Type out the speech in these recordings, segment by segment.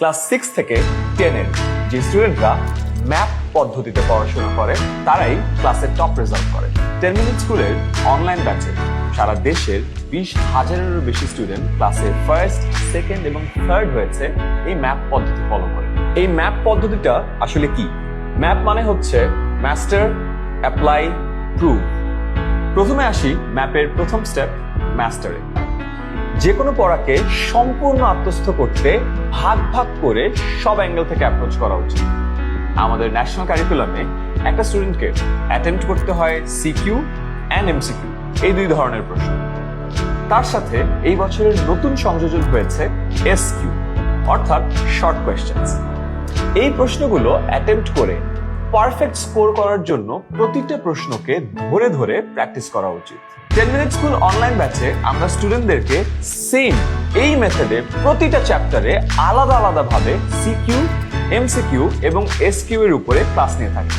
Class six থেকে টেনের যে স্টুডেন্টরা ম্যাপ পদ্ধতিতে পড়াশোনা করে, তারাই ক্লাসে টপ রেজাল্ট করে। টেন মিনিট স্কুলের অনলাইন ব্যাচে সারা দেশের বিশ হাজারেরও বেশি স্টুডেন্ট ক্লাসে ফার্স্ট সেকেন্ড এবং থার্ড হয়েছে এই ম্যাপ পদ্ধতি ফলো করে। এই ম্যাপ পদ্ধতিটা আসলে কি? ম্যাপ মানে হচ্ছে মাস্টার অ্যাপ্লাই প্রুভ প্রথমে আসি ম্যাপের প্রথম স্টেপ মাস্টারে যে কোনো পড়াকে সম্পূর্ণ আত্মস্থ করতে ভাগ ভাগ করে সব অ্যাঙ্গেল থেকে অ্যাপ্রোচ করা উচিত। আমাদের ন্যাশনাল কারিকুলামে একটা স্টুডেন্টকে অ্যাটেম্প্ট করতে হয় সিকিউ অ্যান্ড এমসিকিউ এই দুই ধরনের প্রশ্ন। তার সাথে এই বছরের নতুন সংযোজন হয়েছে এসকিউ অর্থাৎ শর্ট কোয়েশ্চেন্স এই প্রশ্নগুলো অ্যাটেম্প্ট করে পারফেক্ট স্কোর করার জন্য প্রতিটা প্রশ্নকে ধরে ধরে প্র্যাকটিস করা উচিত। টেন মিনিট স্কুল অনলাইন ব্যাচে আমরা স্টুডেন্টদেরকে সেম এই মেথডে প্রতিটা চ্যাপ্টারে আলাদা আলাদা ভাবে সিকিউ এমসিকিউ এবং এসকিউ এর উপরে ক্লাস নিয়ে থাকে।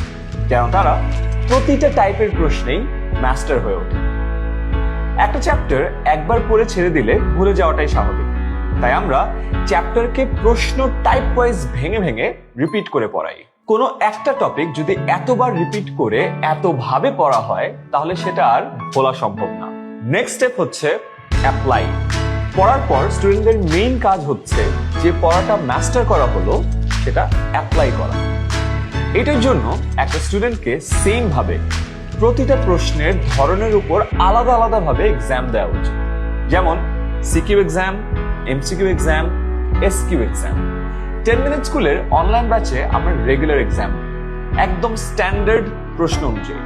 কেন তারা প্রতিটা টাইপের প্রশ্নেই মাস্টার হয়ে ওঠে। একটা চ্যাপ্টার একবার পড়ে ছেড়ে দিলে ভুলে যাওয়াটাই স্বাভাবিক। তাই আমরা চ্যাপ্টারকে প্রশ্ন টাইপ ওয়াইজ ভেঙে ভেঙে রিপিট করে পড়াই। কোনো একটা টপিক যদি এতবার রিপিট করে এতভাবে পড়া হয়, তাহলে সেটা আর ভোলা সম্ভব না। নেক্সট স্টেপ হচ্ছে অ্যাপ্লাই পড়ার পর স্টুডেন্টদের মেইন কাজ হচ্ছে যে পড়াটা মাস্টার করা হলো, সেটা অ্যাপ্লাই করা। এটার জন্য একটা স্টুডেন্টকে সেম ভাবে প্রতিটা প্রশ্নের ধরনের উপর আলাদা আলাদা ভাবে এক্সাম দেওয়া উচিত। যেমন CQ exam MCQ exam SQ exam ten minute স্কুলের অনলাইন ব্যাচে আমরা রেগুলার এক্সাম একদম স্ট্যান্ডার্ড প্রশ্ন অনুযায়ী।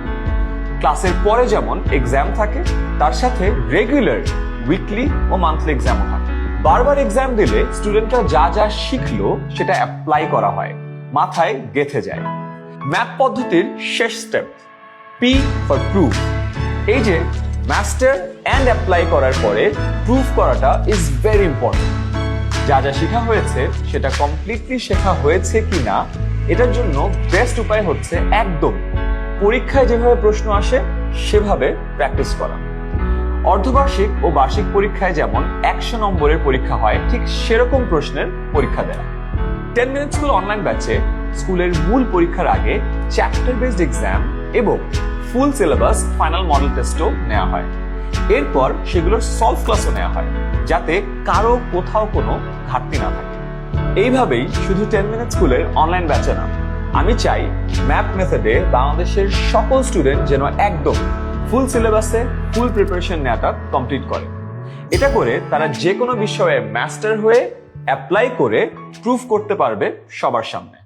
ক্লাসের পরে যেমন এক্সাম থাকে, তার সাথে রেগুলার উইকলি ও মান্থলি এক্সামও থাকে বারবার এক্সাম দিলে স্টুডেন্টরা যা যা শিখলো সেটা অ্যাপ্লাই করা হয়। মাথায় গেথে যায়। ম্যাপ পদ্ধতির শেষ স্টেপ পি ফর প্রুফ এই যে মাস্টার অ্যান্ড অ্যাপ্লাই করার পরে প্রুফ করাটা ইজ ভেরি ইম্পর্টেন্ট যা যা শেখা হয়েছে সেটা কমপ্লিটলি শেখা হয়েছে কিনা, এটার জন্য বেস্ট উপায় হচ্ছে একদম। পরীক্ষায় যেভাবে প্রশ্ন আসে, সেভাবে প্র্যাকটিস করা। অর্ধবার্ষিক ও বার্ষিক পরীক্ষায় যেমন একশো নম্বরের পরীক্ষা হয়, ঠিক সেরকম প্রশ্নের পরীক্ষা দেয়। টেন মিনিট স্কুল অনলাইন ব্যাচে স্কুলের মূল পরীক্ষার আগে চ্যাপ্টার বেসড এক্সাম এবং ফুল সিলেবাস ফাইনাল মডেল টেস্টও নেওয়া হয়। এরপর সেগুলোর সলভ ক্লাসও নেওয়া হয়, যাতে কারও কোথাও কোনো ঘাটতি না থাকে। এইভাবেই শুধু টেন মিনিট স্কুলের অনলাইন ব্যাচে না, আমি চাই ম্যাপ মেথডে বাংলাদেশের সকল স্টুডেন্ট যেন একদম ফুল সিলেবাসে ফুল প্রিপারেশন নেওয়াটা কমপ্লিট করে। এটা করে তারা যে কোনো বিষয়ে মাস্টার হয়ে অ্যাপ্লাই করে প্রুফ করতে পারবে সবার সামনে।